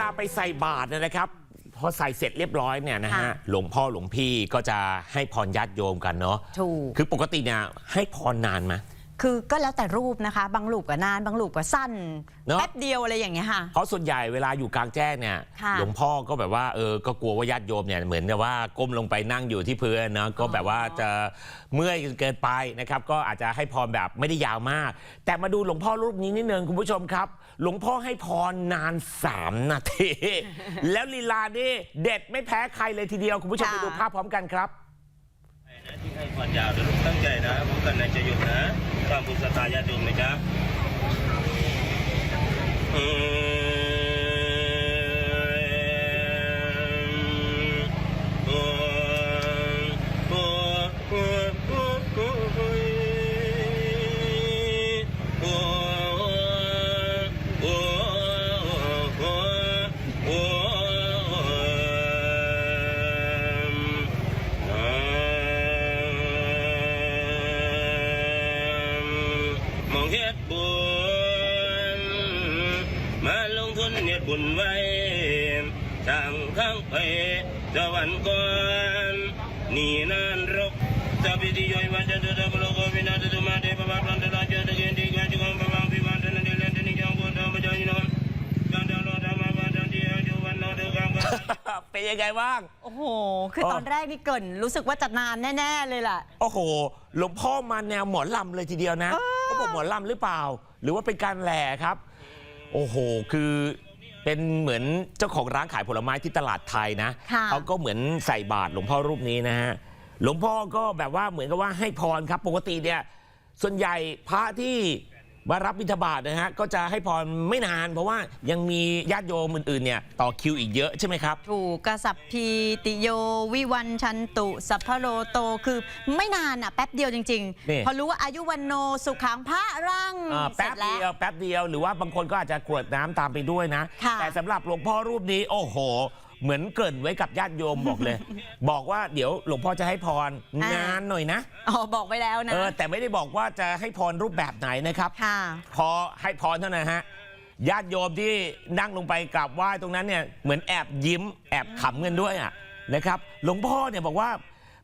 ลาไปใส่บาตรเนยนะครับ พอใส่เสร็จเรียบร้อยเนี่ยนะฮะค่ะ หลวงพ่อหลวงพี่ก็จะให้พรญาติโยมกันเนาะถูก คือปกติเนี่ยให้พรนานไหม คือก็แล้วแต่รูปนะคะ บางรูปก็นาน บางรูปก็สั้น เนอะ แป๊บเดียวอะไรอย่างเงี้ยค่ะ เพราะส่วนใหญ่เวลาอยู่กลางแจ้งเนี่ยค่ะ หลวงพ่อก็แบบว่าเออก็กลัวว่าญาติโยมเนี่ยเหมือนกับว่าก้มลงไปนั่งอยู่ที่พื้นนะก็แบบว่าจะเมื่อยจนเกินไปนะครับ ก็อาจจะให้พรแบบไม่ได้ยาวมาก แต่มาดูหลวงพ่อรูปนี้นิดนึงคุณผู้ชมครับ หลวงพ่อให้พรนาน 3 นาที แล้วลีลานี่เด็ดไม่แพ้ใครเลยทีเดียวคุณผู้ชมค่ะไปดูภาพพร้อมกันครับนะที่ ให้ความยาวนะลูกตั้งใจนะพบกันในจะหยุดนะตามบุญสตาญาติโยมนะจ๊ะ เฮ็ดบุญ มาลงทุนเฮ็ดบุญไว้ทางข้างไปสวรรค์ก่อนนี่นานรกสัพพิติโยวันจะตะโล เดกังปะเป็นยังไงบ้าง โอ้โห คือเออตอนแรกนี่เกรินรู้สึกว่าจะนานแน่ ๆ เลยล่ะโอ้โห หลวงพ่อมาแนวหมอลำเลยทีเดียวนะเขาบอกหมอลำหรือเปล่า หรือว่าเป็นการแหล่ครับ โอ้โห คือเป็นเหมือนเจ้าของร้านขายผลไม้ที่ตลาดไทยนะ ค่ะ เขาก็เหมือนใส่บาตรหลวงพ่อรูปนี้นะฮะ หลวงพ่อก็แบบว่าเหมือนกับว่าให้พรครับ ปกติเนี่ย ส่วนใหญ่พระที่ มารับบิณฑบาตนะฮะก็จะให้พรไม่นาน เพราะว่ายังมีญาติโยมอื่นๆเนี่ยต่อคิวอีกเยอะใช่ไหมครับ ถูกกสัพพีติโย วิวันชันตุ สัพพะโรโตคือไม่นานอะแป๊บเดียวจริง นี่ ๆ พอรู้ว่าอายุวันโนสุขังพระรังอ่าเสร็แป๊จบแล้เดียววแป๊บเดียวหรือว่าบางคนก็อาจจะกรวดน้ำตามไปด้วยนะ ค่ะ แต่สำหรับหลวงพ่อรูปนี้โอ้โห เหมือนเกริ่นไว้กับญาติโยมบอกเลย บอกว่าเดี๋ยวหลวงพ่อจะให้พรนานหน่อยนะอ๋อบอกไปแล้วนะ เออแต่ไม่ได้บอกว่าจะให้พรรูปแบบไหนนะครับ ค่ะ พอให้พรเท่านั้นฮะญาติโยมที่นั่งลงไปกราบไหว้ตรงนั้นเนี่ยเหมือนแอบยิ้มแอบขำกันด้วยอะนะครับ หลวงพ่อเนี่ยบอกว่า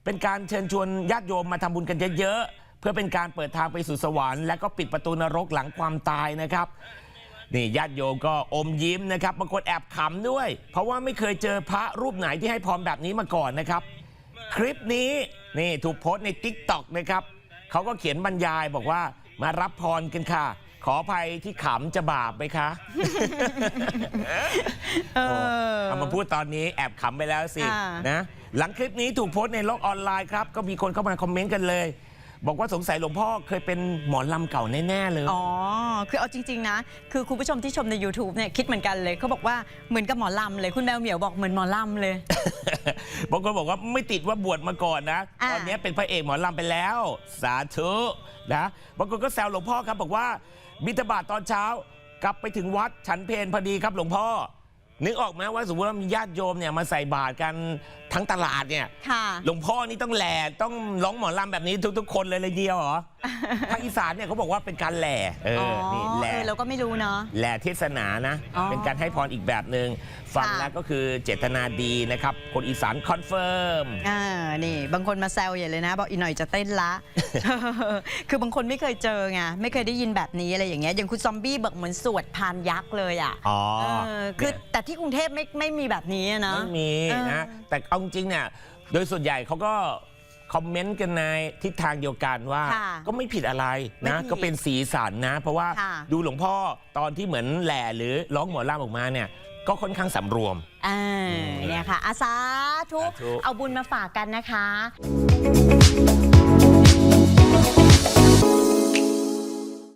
เป็นการเชิญชวนญาติโยมมาทำบุญกันเยอะๆเพื่อเป็นการเปิดทางไปสู่สวรรค์และก็ปิดประตูนรกหลังความตายนะครับ นี่ญาติโยมก็อมยิ้มนะครับบางคนแอบขำด้วย เพราะว่าไม่เคยเจอพระรูปไหนที่ให้พรแบบนี้มาก่อนนะครับ คลิปนี้นี่ถูกโพสต์ใน t ิ k t o k นะครับเขาก็เขียนบรรยายบอกว่ามารับพรกันค่ะ ขออภัยที่ขำจะบาปไหมคะเออ เอามาพูดตอนนี้แอบขำไปแล้วสิอ่าน นะหลังคลิปนี้ถูกโพสต์ในโลกออนไลน์ครับ ก็มีคนเข้ามาคอมเมนต์กันเลย บอกว่าสงสัยหลวงพ่อเคยเป็นหมอลำเก่าแน่ๆเลย อ๋อ คือเอาจริง ๆ นะ คือคุณผู้ชมที่ชมใน YouTube เนี่ยคิดเหมือนกันเลยเขาบอกว่าเหมือนกับหมอลำเลย คุณแมวเหมียวบอกเหมือนหมอลำเลย บางคนบอกว่าไม่ติดว่าบวชมาก่อนนะ อ่า ตอนนี้เป็นพระเอกหมอลำไปแล้ว สาธุนะบางคนก็แซวหลวงพ่อครับบอกว่าบิณฑบาตตอนเช้า กลับไปถึงวัดฉันเพลพอดีครับหลวงพ่อ นึกออกไหมว่าสมมติว่ามีญาติโยมเนี่ยมาใส่บาตรกันทั้งตลาดเนี่ยค่ะ หลวงพ่อนี่ต้องแหล่ต้องร้องหมอลำแบบนี้ทุก ๆ คนเลยเลยเดียวเหรอ ภาคอีสานเนี่ยเขาบอกว่าเป็นการแหล่เออ๋ออนี่แหล่เออเราก็ไม่รู้เนาะ แหล่เทศนานะ อ๋อเป็นการให้พรอีกแบบหนึ่งฟังค่ะ แล้วก็คือเจตนาดีนะครับ คนอีสานคอนเฟิร์ม อ่านี่ บางคนมาแซวใหญ่เลยนะ บอกอีกหน่อยจะเต้นละ คือบางคนไม่เคยเจอไงไม่เคยได้ยินแบบนี้อะไรอย่างเงี้ยอย่างคุณซอมบี้บอกเหมือนสวดพานยักษ์เลยอะอ๋อ เออคือเนี่ยแต่ที่กรุงเทพไม่ไม่มีแบบนี้อะนะ ไม่มีเออนะแต่เอาจริงๆเนี่ย โดยส่วนใหญ่เขาก็ คอมเมนต์กันในทิศทางเดียวกันว่า ค่ะก็ไม่ผิดอะไรไม่นะผิดก็เป็นสีสันนะ เพราะว่าค่ะดูหลวงพ่อตอนที่เหมือนแหล่หรือร้องหมอลำออกมาเนี่ย ก็ค่อนข้างสำรวม อ่าเนี่ยค่ะอาสาธุสาธุ เอาบุญมาฝากกันนะคะ